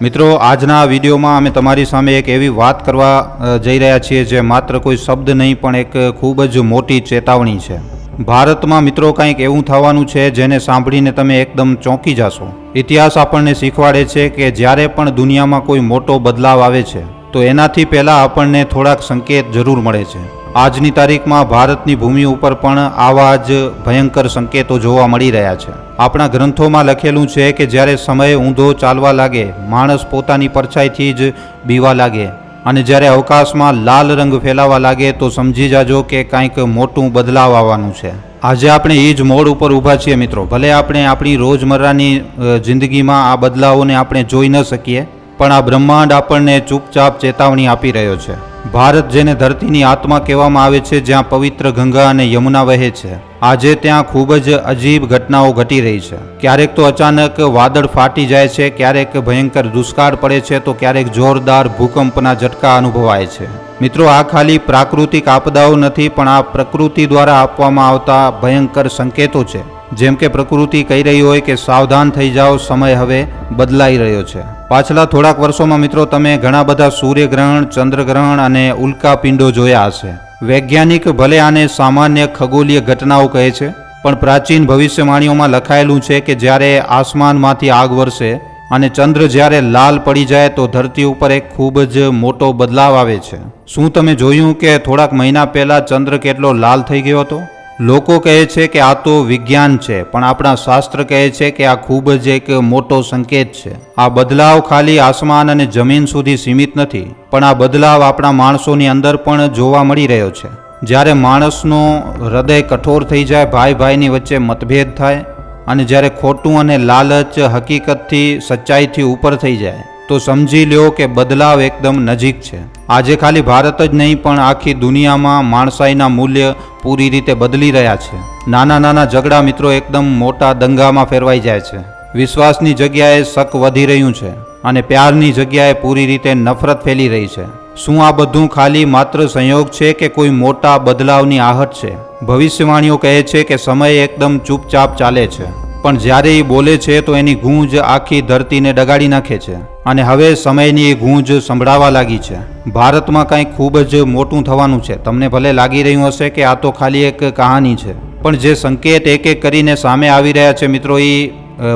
મિત્રો, આજના વિડીયોમાં અમે તમારી સામે એક એવી વાત કરવા જઈ રહ્યા છીએ જે માત્ર કોઈ શબ્દ નહીં, પણ એક ખૂબ જ મોટી ચેતવણી છે. ભારતમાં મિત્રો કંઈક એવું થવાનું છે જેને સાંભળીને તમે એકદમ ચોંકી જશો. ઇતિહાસ આપણને શીખવાડે છે કે જ્યારે પણ દુનિયામાં કોઈ મોટો બદલાવ આવે છે, તો એનાથી પહેલાં આપણને થોડાક સંકેત જરૂર મળે છે. આજની તારીખમાં ભારતની ભૂમિ ઉપર પણ આવા જ ભયંકર સંકેતો જોવા મળી રહ્યા છે. આપણા ગ્રંથોમાં લખેલું છે કે જ્યારે સમય ઊંધો ચાલવા લાગે, માણસ પોતાની પરછાઈથી જ બીવા લાગે. અને જ્યારે અવકાશમાં લાલ રંગ ફેલાવા લાગે, તો સમજી જાજો કે કાંઈક મોટું બદલાવ આવવાનું છે. આજે આપણે એ જ મોડ ઉપર ઊભા છીએ મિત્રો. ભલે આપણે આપણી રોજમર્રાની જિંદગીમાં આ બદલાવોને આપણે જોઈ ન શકીએ, પણ આ બ્રહ્માંડ આપણને ચૂપચાપ ચેતવણી આપી રહ્યો છે. ભારત જેને ધરતીની આત્મા કહેવામાં આવે છે, જ્યાં પવિત્ર ગંગા અને યમુના વહે છે. આજે ત્યાં ખૂબ જ અજીબ ઘટનાઓ ઘટી રહી છે. ક્યારેક તો અચાનક વાદળ ફાટી જાય છે, ક્યારેક ભયંકર દુષ્કાળ પડે છે, તો ક્યારેક જોરદાર ભૂકંપના ઝટકા અનુભવાય છે. મિત્રો, આ ખાલી પ્રાકૃતિક આપદાઓ નથી, પણ આ પ્રકૃતિ દ્વારા આપવામાં આવતા ભયંકર સંકેતો છે. જેમ કે પ્રકૃતિ કહી રહી હોય કે સાવધાન થઈ જાઓ, સમય હવે બદલાઈ રહ્યો છે. પાછલા થોડાક વર્ષોમાં મિત્રો, તમે ઘણા બધા સૂર્યગ્રહણ, ચંદ્રગ્રહણ અને ઉલ્કાપિંડો જોયા હશે. વૈજ્ઞાનિક ભલે આને સામાન્ય ખગોલીય ઘટનાઓ કહે છે, પણ પ્રાચીન ભવિષ્યવાણીઓમાં લખાયેલું છે કે જ્યારે આસમાનમાંથી આગ વરસે અને ચંદ્ર જ્યારે લાલ પડી જાય તો ધરતી ઉપર એક ખૂબ જ મોટો બદલાવ આવે છે. શું તમે જોયું કે થોડાક મહિના પહેલાં ચંદ્ર કેટલો લાલ થઈ ગયો હતો? લોકો કહે છે કે આ તો વિજ્ઞાન છે, પણ આપણા શાસ્ત્ર કહે છે કે આ ખૂબ જ એક મોટો સંકેત છે. આ બદલાવ ખાલી આસમાન અને જમીન સુધી સીમિત નથી, પણ આ બદલાવ આપણા માણસોની અંદર પણ જોવા મળી રહ્યો છે. જ્યારે માણસનો હૃદય કઠોર થઈ જાય ભાઈ ભાઈની વચ્ચે મતભેદ થાય અને જ્યારે ખોટું અને લાલચ હકીકતથી સચ્ચાઈથી ઉપર થઈ જાય તો સમજી લ્યો કે બદલાવ એકદમ નજીક છે. આજે ખાલી ભારત જ નહીં, પણ આખી દુનિયામાં માણસાઈના મૂલ્ય પૂરી રીતે બદલી રહ્યા છે. નાના નાના ઝઘડા મિત્રો એકદમ મોટા દંગામાં ફેરવાઈ જાય છે. વિશ્વાસની જગ્યાએ શક વધી રહ્યું છે અને પ્યારની જગ્યાએ પૂરી રીતે નફરત ફેલી રહી છે. શું આ બધું ખાલી માત્ર સંયોગ છે કે કોઈ મોટા બદલાવની આહટ છે? ભવિષ્યવાણીઓ કહે છે કે સમય એકદમ ચૂપચાપ ચાલે છે, પણ જ્યારે એ બોલે છે તો એની ગૂંજ આખી ધરતીને ડગાડી નાખે છે. અને હવે સમયની ગૂંજ સંભળાવા લાગી છે. ભારતમાં કંઈક ખૂબ જ મોટું થવાનું છે. તમને ભલે લાગી રહ્યું હશે કે આ તો ખાલી એક કહાની છે. પણ જે સંકેત એક એક કરીને સામે આવી રહ્યા છે મિત્રો એ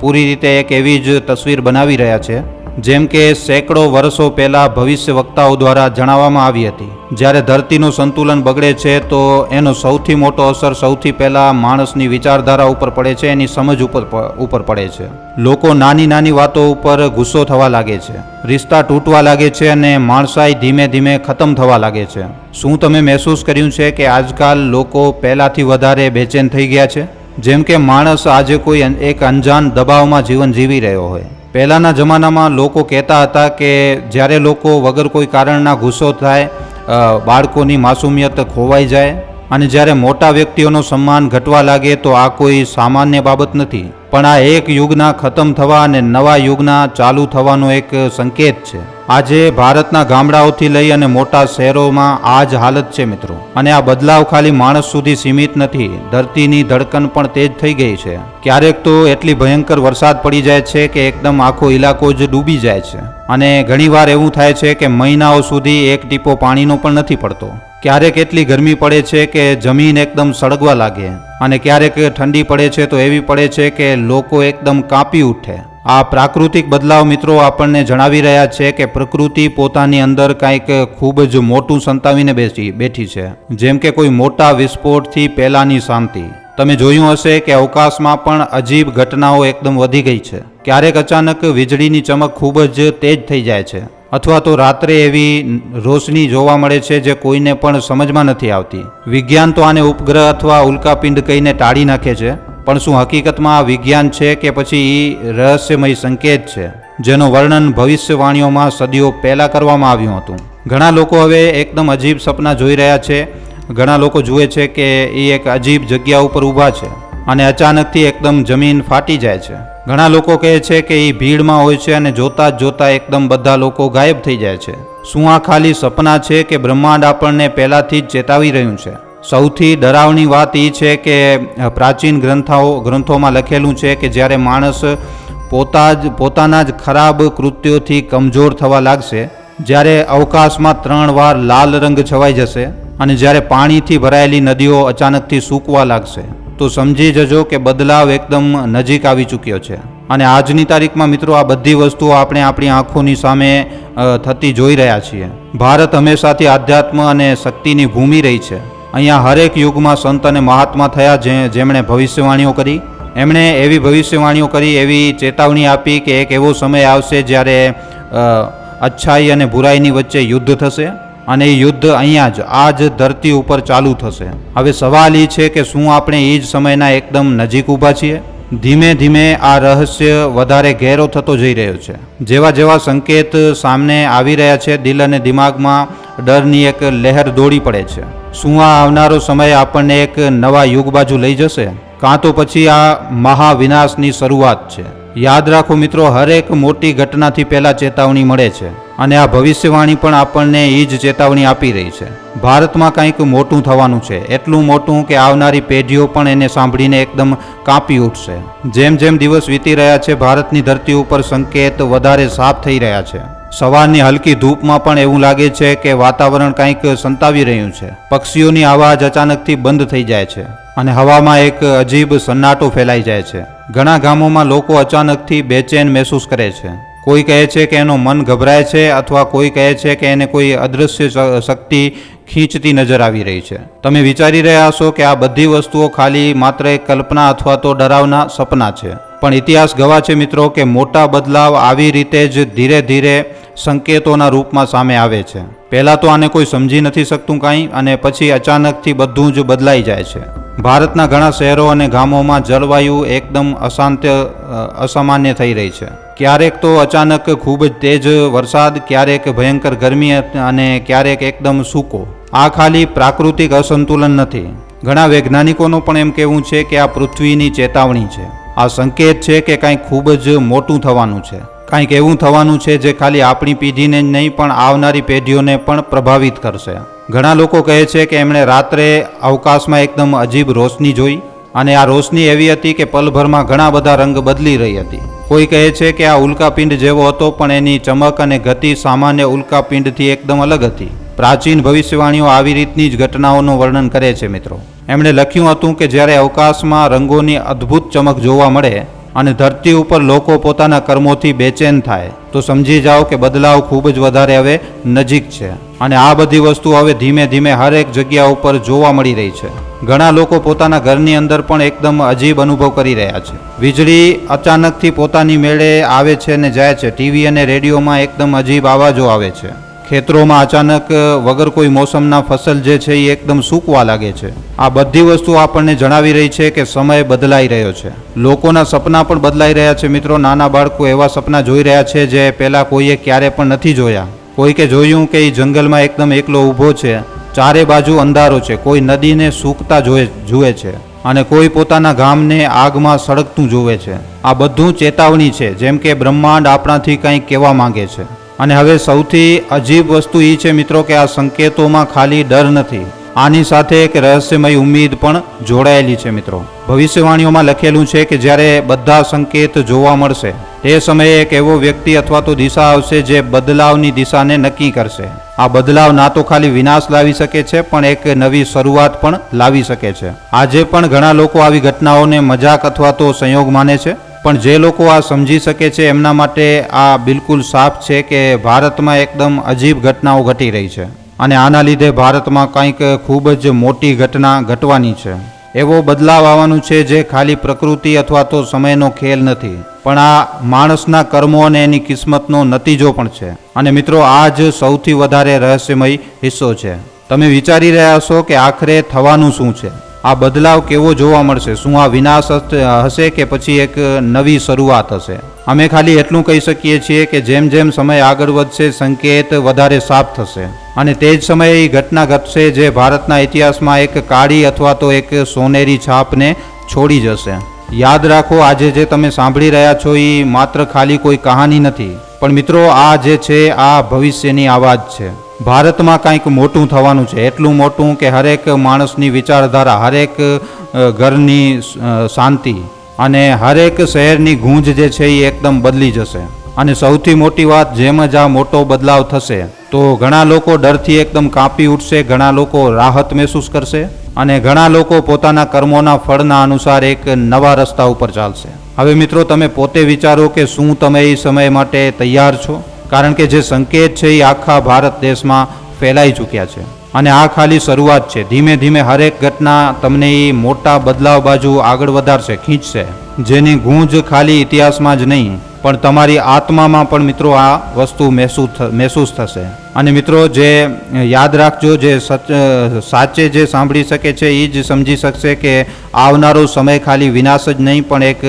પૂરી રીતે એક એવી જ તસવીર બનાવી રહ્યા છે. જેમ કે સેંકડો વર્ષો પહેલાં ભવિષ્ય વક્તાઓ દ્વારા જણાવવામાં આવી હતી. જ્યારે ધરતીનું સંતુલન બગડે છે, તો એનો સૌથી મોટો અસર સૌથી પહેલાં માણસની વિચારધારા ઉપર પડે છે, એની સમજ ઉપર ઉપર પડે છે. લોકો નાની નાની વાતો ઉપર ગુસ્સો થવા લાગે છે. રિશ્તા તૂટવા લાગે છે અને માણસાઈ ધીમે ધીમે ખતમ થવા લાગે છે. શું તમે મહેસૂસ કર્યું છે કે આજકાલ લોકો પહેલાંથી વધારે બેચેન થઈ ગયા છે? જેમ કે માણસ આજે કોઈ એક અંજાન દબાવમાં જીવન જીવી રહ્યો હોય. પહેલાંના જમાનામાં લોકો કહેતા હતા કે જ્યારે લોકો વગર કોઈ કારણના ગુસ્સો થાય બાળકોની માસુમિયત ખોવાઈ જાય અને જ્યારે મોટા વ્યક્તિઓનું સન્માન ઘટવા લાગે તો આ કોઈ સામાન્ય બાબત નથી. પણ આ એક યુગના ખતમ થવા અને નવા યુગના ચાલુ થવાનો એક સંકેત છે. આજે ભારતના ગામડાઓથી લઈ અને મોટા શહેરોમાં આ જ હાલત છે મિત્રો. અને આ બદલાવ ખાલી માણસ સુધી સીમિત નથી, ધરતીની ધડકન પણ તેજ થઈ ગઈ છે. ક્યારેક તો એટલી ભયંકર વરસાદ પડી જાય છે કે એકદમ આખો ઇલાકો જ ડૂબી જાય છે. અને ઘણીવાર એવું થાય છે કે મહિનાઓ સુધી એક ટીપો પાણીનો પણ નથી પડતો. ક્યારેક એટલી ગરમી પડે છે કે જમીન એકદમ સળગવા લાગે. અને ક્યારેક ઠંડી પડે છે તો એવી પડે છે કે લોકો એકદમ કાંપી ઉઠે. આ પ્રાકૃતિક બદલાવ મિત્રો આપણને જણાવી રહ્યા છે કે પ્રકૃતિ પોતાની અંદર કાંઈક ખૂબ જ મોટું સંતાવીને બેસી, બેઠી છે. જેમ કે કોઈ મોટા વિસ્ફોટથી પહેલાંની શાંતિ. તમે જોયું હશે કે અવકાશમાં પણ અજીબ ઘટનાઓ એકદમ વધી ગઈ છે. ક્યારેક અચાનક વીજળીની ચમક ખૂબ જ તેજ થઈ જાય છે. અથવા તો રાત્રે એવી રોશની જોવા મળે છે જે કોઈને પણ સમજમાં નથી આવતી. વિજ્ઞાન તો આને ઉપગ્રહ અથવા ઉલ્કાપિંડ કહીને ટાળી નાખે છે. પણ શું હકીકતમાં આ વિજ્ઞાન છે કે પછી એ રહસ્યમય સંકેત છે? જેનું વર્ણન ભવિષ્યવાણીઓમાં સદીઓ પહેલાં કરવામાં આવ્યું હતું. ઘણા લોકો હવે એકદમ અજીબ સપના જોઈ રહ્યા છે. ઘણા લોકો જુએ છે કે એ એક અજીબ જગ્યા ઉપર ઊભા છે અને અચાનકથી એકદમ જમીન ફાટી જાય છે. ઘણા લોકો કહે છે કે એ ભીડમાં હોય છે અને જોતા જ જોતા એકદમ બધા લોકો ગાયબ થઈ જાય છે. શું આ ખાલી સપના છે કે બ્રહ્માંડ આપણને પહેલાંથી જ ચેતાવી રહ્યું છે? સૌથી ડરાવની વાત એ છે કે પ્રાચીન ગ્રંથાઓ, ગ્રંથોમાં લખેલું છે કે જ્યારે માણસ પોતા જ પોતાના જ ખરાબ કૃત્યોથી કમજોર થવા લાગશે, જ્યારે અવકાશમાં ત્રણ વાર લાલ રંગ છવાઈ જશે અને જ્યારે પાણીથી ભરાયેલી નદીઓ અચાનકથી સૂકવા લાગશે, તો સમજી જજો કે બદલાવ એકદમ નજીક આવી ચૂક્યો છે. અને આજની તારીખમાં મિત્રો આ બધી વસ્તુઓ આપણે આપણી આંખોની સામે થતી જોઈ રહ્યા છીએ. ભારત હંમેશાથી આધ્યાત્મ અને શક્તિની ભૂમિ રહી છે. અહીંયા હરેક યુગમાં સંત અને મહાત્મા થયા જે જેમણે ભવિષ્યવાણીઓ કરી. એમણે એવી ભવિષ્યવાણીઓ કરી, એવી ચેતવણી આપી કે એક એવો સમય આવશે જ્યારે અચ્છાઈ અને બુરાઈની વચ્ચે યુદ્ધ થશે અને એ યુદ્ધ અહીંયા જ, આ જ ધરતી ઉપર ચાલુ થશે. હવે સવાલ એ છે કે શું આપણે એ જ સમયના એકદમ નજીક ઊભા છીએ? ધીમે ધીમે આ રહસ્ય વધારે ઘેરો થતો જઈ રહ્યો છે. જેવા જેવા સંકેત સામને આવી રહ્યા છે, દિલ અને દિમાગમાં ડરની એક લહેર દોડી પડે છે. શું આ આવનારો સમય આપણને એક નવા યુગ બાજુ લઈ જશે. કાં તો પછી આ મહાવિનાશની શરૂઆત છે. યાદ રાખો મિત્રો, હરેક મોટી ઘટનાથી પહેલાં ચેતવણી મળે છે અને આ ભવિષ્યવાણી પણ આપણને એ જ ચેતવણી આપી રહી છે. ભારતમાં કંઈક મોટું થવાનું છે. એટલું મોટું કે આવનારી પેઢીઓ પણ એને સાંભળીને એકદમ કાપી ઉઠશે. જેમ જેમ દિવસ વીતી રહ્યા છે, ભારતની ધરતી ઉપર સંકેત વધારે સાફ થઈ રહ્યા છે. સવારની હલકી ધૂપમાં પણ એવું લાગે છે કે વાતાવરણ કંઈક સંતાવી રહ્યું છે. પક્ષીઓની આવાજ અચાનકથી બંધ થઈ જાય છે અને હવામાં એક અજીબ સન્નાટો ફેલાઈ જાય છે. ઘણા ગામોમાં લોકો અચાનકથી બેચેન મહેસૂસ કરે છે. કોઈ કહે છે કે એનો મન ગભરાય છે અથવા કોઈ કહે છે કે એને કોઈ અદૃશ્ય શક્તિ ખીંચતી નજર આવી રહી છે. તમે વિચારી રહ્યા હશો કે આ બધી વસ્તુઓ ખાલી માત્ર એક કલ્પના અથવા તો ડરાવના સપના છે. પણ ઇતિહાસ ગવા છે મિત્રો કે મોટા બદલાવ આવી રીતે જ ધીરે ધીરે સંકેતોના રૂપમાં સામે આવે છે. પહેલાં તો આને કોઈ સમજી નથી શકતું કાંઈ અને પછી અચાનકથી બધું જ બદલાઈ જાય છે. ભારતના ઘણા શહેરો અને ગામોમાં જળવાયુ એકદમ અશાંત અસામાન્ય થઈ રહી છે. ક્યારેક તો અચાનક ખૂબ જ તેજ વરસાદ, ક્યારેક ભયંકર ગરમી અને ક્યારેક એકદમ સૂકો. આ ખાલી પ્રાકૃતિક અસંતુલન નથી. ઘણા વૈજ્ઞાનિકોનું પણ એમ કહેવું છે કે આ પૃથ્વીની ચેતાવણી છે. આ સંકેત છે કે કાંઈ ખૂબ જ મોટું થવાનું છે. કંઈક એવું થવાનું છે જે ખાલી આપણી પેઢીને જ નહીં, પણ આવનારી પેઢીઓને પણ પ્રભાવિત કરશે. ઘણા લોકો કહે છે કે એમણે રાત્રે અવકાશમાં એકદમ અજીબ રોશની જોઈ અને આ રોશની એવી હતી કે પલભરમાં ઘણા બધા રંગ બદલી રહી હતી. કોઈ કહે છે કે આ ઉલ્કાપિંડ જેવો હતો, પણ એની ચમક અને ગતિ સામાન્ય ઉલ્કાપિંડથી એકદમ અલગ હતી. પ્રાચીન ભવિષ્યવાણીઓ આવી રીતની જ ઘટનાઓનું વર્ણન કરે છે મિત્રો. એમણે લખ્યું હતું કે જ્યારે અવકાશમાં રંગોની અદ્ભુત ચમક જોવા મળે અને ધરતી ઉપર લોકો પોતાના કર્મોથી બેચેન થાય. તો સમજી જાઓ કે બદલાવ ખૂબ જ વધારે હવે નજીક છે. અને આ બધી વસ્તુ હવે ધીમે ધીમે હરેક જગ્યા ઉપર જોવા મળી રહી છે. ઘણા લોકો પોતાના ઘરની અંદર પણ એકદમ અજીબ અનુભવ કરી રહ્યા છે. વીજળી અચાનકથી પોતાની મેળે આવે છે અને જાય છે. ટીવી અને રેડિયોમાં એકદમ અજીબ આવાજો આવે છે. ખેતરોમાં અચાનક વગર કોઈ મોસમના ફસલ જે છે એ એકદમ સૂકવા લાગે છે. આ બધી વસ્તુ આપણને જણાવી રહી છે કે સમય બદલાઈ રહ્યો છે. લોકોના સપના પણ બદલાઈ રહ્યા છે મિત્રો. નાના બાળકો એવા સપના જોઈ રહ્યા છે જે પહેલાં કોઈએ ક્યારે પણ નથી જોયા. કોઈકે જોયું કે એ જંગલમાં એકદમ એકલો ઊભો છે. ચારે બાજુ અંધારો છે. કોઈ નદીને સૂકતા જોએ જુએ છે અને કોઈ પોતાના ગામને આગમાં સળગતું જોવે છે. આ બધું ચેતવણી છે. જેમ કે બ્રહ્માંડ આપણાથી કંઈક કહેવા માંગે છે. અને હવે સૌથી અજીબ વસ્તુ એ છે મિત્રો કે આ સંકેતોમાં ખાલી ડર નથી. આની સાથે એક રહસ્યમય ઉમ્મીદ પણ જોડાયેલી છે મિત્રો. ભવિષ્યવાણીઓમાં લખેલું છે કે જ્યારે બધા સંકેત જોવા મળશે, તે સમયે એક એવો વ્યક્તિ અથવા તો દિશા આવશે જે બદલાવની દિશાને નક્કી કરશે. આ બદલાવ ના તો ખાલી વિનાશ લાવી શકે છે, પણ એક નવી શરૂઆત પણ લાવી શકે છે. આજે પણ ઘણા લોકો આવી ઘટનાઓને મજાક અથવા તો સંયોગ માને છે. પણ જે લોકો આ સમજી શકે છે, એમના માટે આ બિલકુલ સાફ છે કે ભારતમાં એકદમ અજીબ ઘટનાઓ ઘટી રહી છે. અને આના લીધે ભારતમાં કંઈક ખૂબ જ મોટી ઘટના ઘટવાની છે. એવો બદલાવ આવવાનું છે જે ખાલી પ્રકૃતિ અથવા તો સમયનો ખેલ નથી. પણ આ માણસના કર્મો અને એની કિસ્મતનો નતીજો પણ છે. અને મિત્રો, આ જ સૌથી વધારે રહસ્યમય હિસ્સો છે. તમે વિચારી રહ્યા હશો કે આખરે થવાનું શું છે? આ બદલાવ કેવો જોવા મળશે? શું આ વિનાશ હશે- કે પછી એક નવી શરૂઆત હશે? અમે ખાલી એટલું કહી શકીએ છીએ કે જેમ જેમ સમય આગળ વધશે, સંકેત વધારે સાફ થશે. અને તે જ સમયે એ ઘટના ઘટશે જે ભારતના ઇતિહાસમાં એક કાળી અથવા તો એક સોનેરી છાપને છોડી જશે. યાદ રાખો, આજે જે તમે સાંભળી રહ્યા છો એ માત્ર ખાલી કોઈ કહાની નથી. પણ મિત્રો, આ જે છે, આ ભવિષ્યની આવાજ છે. ભારતમાં કંઈક મોટું થવાનું છે. એટલું મોટું કે હરેક માણસની વિચારધારા, હરેક ઘરની શાંતિ અને હરેક શહેરની ગૂંજ જે છે એ એકદમ બદલી જશે. અને સૌથી મોટી વાત, જેમ જ આ મોટો બદલાવ થશે, તો ઘણા લોકો ડરથી એકદમ કાંપી ઉઠશે, ઘણા લોકો રાહત મહેસૂસ કરશે અને ઘણા લોકો પોતાના કર્મોના ફળના અનુસાર એક નવા રસ્તા ઉપર ચાલશે. હવે મિત્રો, તમે પોતે વિચારો કે શું તમે એ સમય માટે તૈયાર છો? કારણ કે જે સંકેત છે એ આખા ભારત દેશમાં ફેલાઈ ચૂક્યા છે. અને આ ખાલી શરૂઆત છે. ધીમે ધીમે હરેક ઘટના તમને એ મોટા બદલાવ બાજુ આગળ વધારશે, ખીંચશે. જેની ગૂંજ ખાલી ઇતિહાસમાં જ નહીં, પણ તમારી આત્મામાં પણ મિત્રો આ વસ્તુ મહેસૂસ મહેસૂસ થશે. અને મિત્રો, જે યાદ રાખજો, જે સચ જે સાંભળી શકે છે, એ જ સમજી શકશે કે આવનારો સમય ખાલી વિનાશ જ નહીં, પણ એક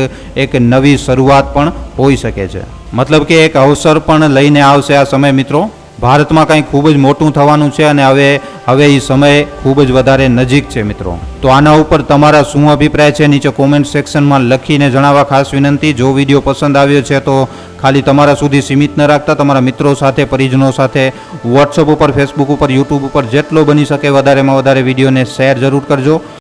એક નવી શરૂઆત પણ હોઈ શકે છે. મતલબ કે એક અવસર પણ લઈને આવશે આ સમય મિત્રો. ભારતમાં કંઈ ખૂબ જ મોટું થવાનું છે અને હવે હવે એ સમય ખૂબ જ વધારે નજીક છે મિત્રો. તો આના ઉપર તમારા શું અભિપ્રાય છે નીચે કોમેન્ટ સેક્શનમાં લખીને જણાવવા ખાસ વિનંતી. જો વીડિયો પસંદ આવ્યો છે તો ખાલી તમારા સુધી સીમિત ન રાખતા, તમારા મિત્રો સાથે, પરિજનો સાથે વોટ્સઅપ ઉપર ફેસબુક ઉપર યુટ્યુબ ઉપર જેટલો બની શકે વધારેમાં વધારે વિડીયોને શેર જરૂર કરજો.